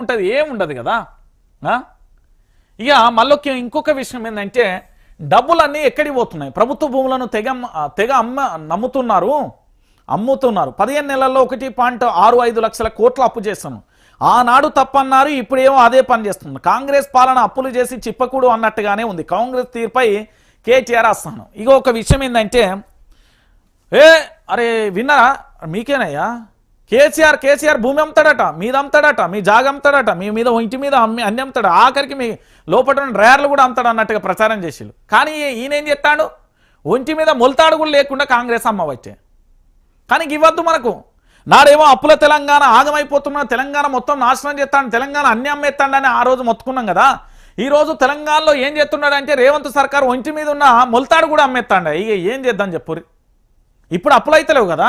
ఉంటుంది ఏముండదు కదా? ఇక మళ్ళీ ఇంకొక విషయం ఏంటంటే డబ్బులన్నీ ఎక్కడికి పోతున్నాయి? ప్రభుత్వ భూములను తెగ తెగ అమ్మ నమ్ముతున్నారు అమ్ముతున్నారు. పదిహేను నెలల్లో ఒకటి పాయింట్ ఆరు ఐదు లక్షల కోట్లు అప్పు చేస్తాను. ఆనాడు తప్పన్నారు ఇప్పుడేమో అదే పని చేస్తుంది కాంగ్రెస్ పాలన అప్పులు చేసి చిప్పకూడు అన్నట్టుగానే ఉంది. కాంగ్రెస్ తీరుపై కేటీఆర్ వస్తాను ఇక ఒక విషయం ఏంటంటే ఏ అరే విన్నారా? మీకేనయ్యా? కేసీఆర్ కేసీఆర్ భూమి అమ్ముతాడట మీద అమ్ముతాడట మీ జాగ అమ్ముతాడట మీ మీద ఇంటి మీద అమ్మి అన్ని అమ్ముతాడు. ఆఖరికి మీ లోపల ఉన్న డ్రైవర్లు కూడా అమ్ముతాడు అన్నట్టుగా ప్రచారం చేసిళ్ళు. కానీ ఈయన ఏం చెప్తాడు ఒంటి మీద మొలతాడు కూడా లేకుండా కాంగ్రెస్ అమ్మ వచ్చే. కానీ ఇవ్వద్దు మనకు. నాడేమో అప్పుల తెలంగాణ ఆగమైపోతున్నా తెలంగాణ మొత్తం నాశనం చేస్తాను తెలంగాణ అన్ని అమ్మేస్తాడని ఆ రోజు మొత్తుకున్నాం కదా. ఈ రోజు తెలంగాణలో ఏం చేస్తున్నాడంటే రేవంత్ సర్కార్ ఒంటి మీద ఉన్న మొలతాడు కూడా అమ్మేస్తాడు. ఇక ఏం చేద్దాం చెప్పురి ఇప్పుడు అప్పులు అయితలేవు కదా.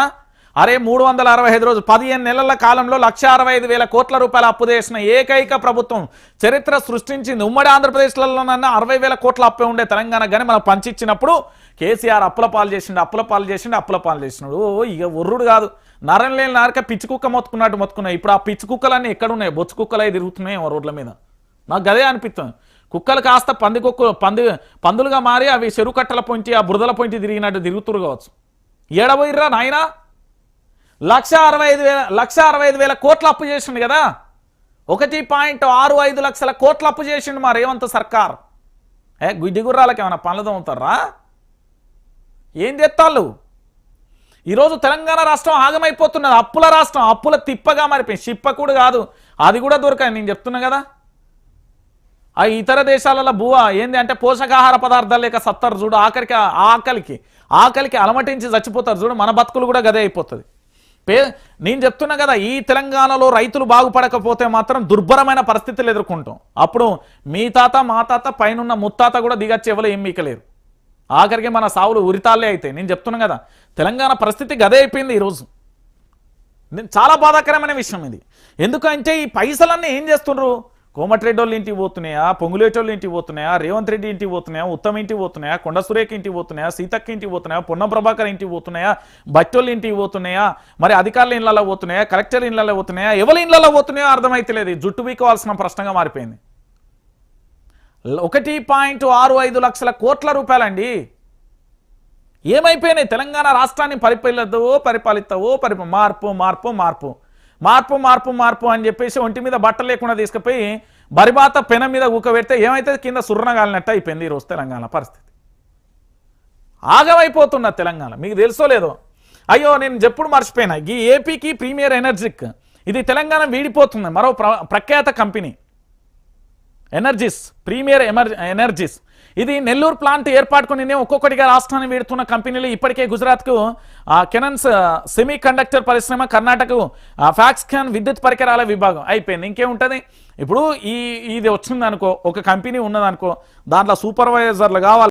అరే మూడు వందల అరవై ఐదు రోజు పదిహేను నెలల కాలంలో లక్ష అరవై ఐదు వేల కోట్ల రూపాయల అప్పు చేసిన ఏకైక ప్రభుత్వం చరిత్ర సృష్టించింది. ఉమ్మడి ఆంధ్రప్రదేశ్లలోనన్నా అరవై వేల కోట్ల అప్పే ఉండే తెలంగాణ కానీ మనం పంచిచ్చినప్పుడు కేసీఆర్ అప్పుల పాలు చేసిండు అప్పుల పాలు చేసిండు అప్పుల పాలు చేసినాడు. ఓ, ఇక ఉర్రుడు కాదు. నరం లేని నారక పిచ్చి కుక్క మొత్తుకున్నట్టు మొత్తుకున్నాయి. ఇప్పుడు ఆ పిచ్చి కుక్కలన్నీ ఎక్కడున్నాయి? బొచ్చు కుక్కలు అవి తిరుగుతున్నాయి రోడ్ల మీద. నాకు గదే అనిపిస్తుంది. కుక్కలు కాస్త పంది కుక్క పంది పందులుగా మారి అవి చెరువు కట్టల పొంచి ఆ బురదల పొంచి తిరిగినట్టు తిరుగుతురు కావచ్చు. ఏడబోయిర్రా నాయనా? లక్ష అరవై ఐదు వేల లక్ష అరవై ఐదు వేల కోట్ల అప్పు చేసిండు కదా. ఒకటి పాయింట్ ఆరు ఐదు లక్షల కోట్ల అప్పు చేసిండు మా రేవంత్ సర్కార్. ఏ గుడ్డిగుర్రాలకు ఏమైనా పనులు తోముతారా? ఏం చేస్తాళ్ళు ఈరోజు తెలంగాణ రాష్ట్రం ఆగమైపోతున్నది. అప్పుల రాష్ట్రం అప్పుల తిప్పగా మారిపోయింది. చిప్పకూడు కాదు అది కూడా దొరకాయి నేను చెప్తున్నా కదా. ఆ ఇతర దేశాలలో బువ ఏంది అంటే పోషకాహార పదార్థాలు లేక సత్తారు చూడు ఆఖరికి ఆకలికి ఆకలికి అలమటించి చచ్చిపోతారు చూడు మన బతుకులు కూడా గదే అయిపోతుంది. పే నేను చెప్తున్నా కదా ఈ తెలంగాణలో రైతులు బాగుపడకపోతే మాత్రం దుర్భరమైన పరిస్థితులు ఎదుర్కొంటాం. అప్పుడు మీ తాత మా తాత పైనున్న ముత్తాత కూడా దిగచ్చి ఎవరో ఏం మీకలేరు. ఆఖరికి మన సావులు ఉరితాలే అయితే నేను చెప్తున్నా కదా తెలంగాణ పరిస్థితి గదే అయిపోయింది ఈరోజు. నేను చాలా బాధాకరమైన విషయం ఇది. ఎందుకంటే ఈ పైసలన్నీ ఏం చేస్తుండ్రు? కోమటిరెడ్డి ఇంటికి పోతున్నాయా? పొంగులేటోళ్ళు ఇంటికి పోతున్నాయా? రేవంత్ రెడ్డి ఇంటికి పోతున్నాయా? ఉత్తమ్ ఇంటికి పోతున్నాయా? కొండ సురేఖ ఇంటికి పోతున్నాయా? సీతక్క ఇంటికి పోతున్నాయా? పొన్నం ప్రభాకర్ ఇంటికి పోతున్నాయా? బట్టోళ్ళ ఇంటికి పోతున్నాయా? మరి అధికారుల ఇళ్ళలో పోతున్నాయా? కలెక్టర్ ఇళ్ళలో పోతున్నాయా? ఎవరి ఇళ్ళలో పోతున్నాయో అర్థమైతలేదు. జుట్టు వీకోవాల్సిన ప్రశ్నగా మారిపోయింది. ఒకటి పాయింట్ ఆరు ఐదు లక్షల కోట్ల రూపాయలండి. ఏమైపోయినాయి? తెలంగాణ రాష్ట్రాన్ని పరిపాలిద్దావో పరిపాలిస్తావో పరిప మార్పు మార్పు మార్పు. మార్పు మార్పు మార్పు అని చెప్పేసి ఒంటి మీద బట్ట లేకుండా తీసుకుపోయి బరిబాత పెన మీద ఊకబెడితే ఏమైతే కింద సుర్రగాలినట్టు అయిపోయింది ఈరోజు తెలంగాణ పరిస్థితి. ఆగమైపోతున్న తెలంగాణ. మీకు తెలుసో లేదో? అయ్యో నేను చెప్పుడు మర్చిపోయినా. ఈ ఏపీకి ప్రీమియర్ ఎనర్జిక్. ఇది తెలంగాణ వీడిపోతుంది. మరో ప్ర- ప్రఖ్యాత కంపెనీ. ఎనర్జీస్ ప్రీమియర్ ఎమర్ ఎనర్జీస్ ఇది నెల్లూరు ప్లాంట్ ఏర్పాటుకు నిన్నే ఒక్కొక్కటిగా రాష్ట్రాన్ని వీడుతున్న కంపెనీలు ఇప్పటికే గుజరాత్కు ఆ, కెనన్స్ సెమీ కండక్టర్ పరిశ్రమ కర్ణాటకకు ఆ, విద్యుత్ పరికరాల విభాగం అయిపోయింది. ఇంకేముంటుంది? ఇప్పుడు ఈ ఇది వచ్చిందనుకో ఒక కంపెనీ ఉన్నదనుకో దాంట్లో సూపర్వైజర్లు కావాలి.